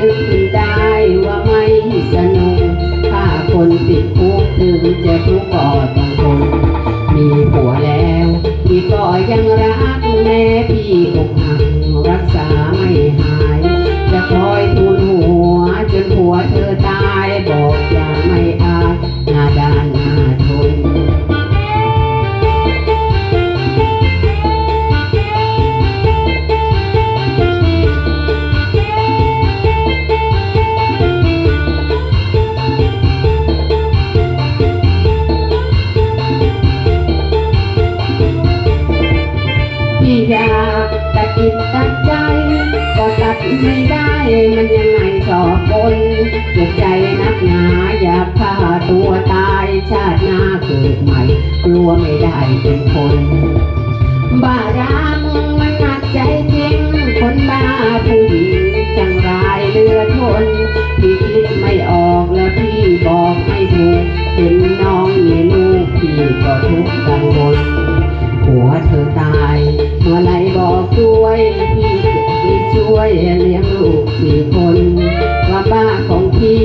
นึกนได้ว่าไม่สนุก ถ้าคนติดคุกถึงจะทุกข์ก็ต้อง ไม่ได้มันยังไงสอบคนเจ็บใจนักหนาอยากฆ่าตัวตายชาติหน้าเกิดใหม่ กลัวไม่ได้เป็นคน วยเลี้ยงลูกสี่คนว่าป้าของพี่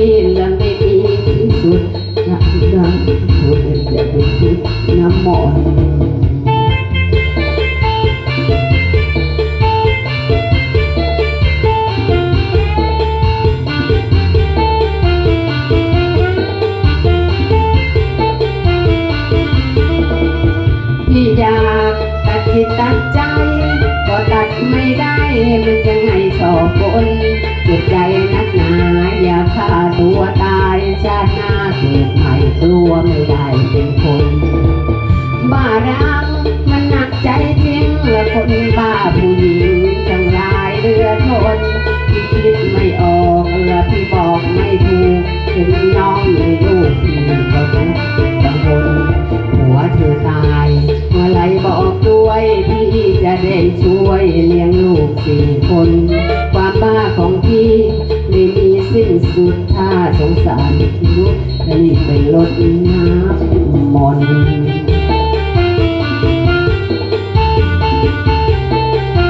ผู้หญิงจังรายเรือทนพี่คิดไม่ออกและพี่บอกไม่ถูกถึงน้องมีลูกพี่ก็ทุกข์กังวลหัวเธอตายเมื่อไรบอกด้วยพี่จะได้ช่วยเลี้ยงลูกสี่คน ความบ้าของพี่ไม่มีสิ้นสุดถ้าสงสารพี่ลุกรีบไปลดน้ำ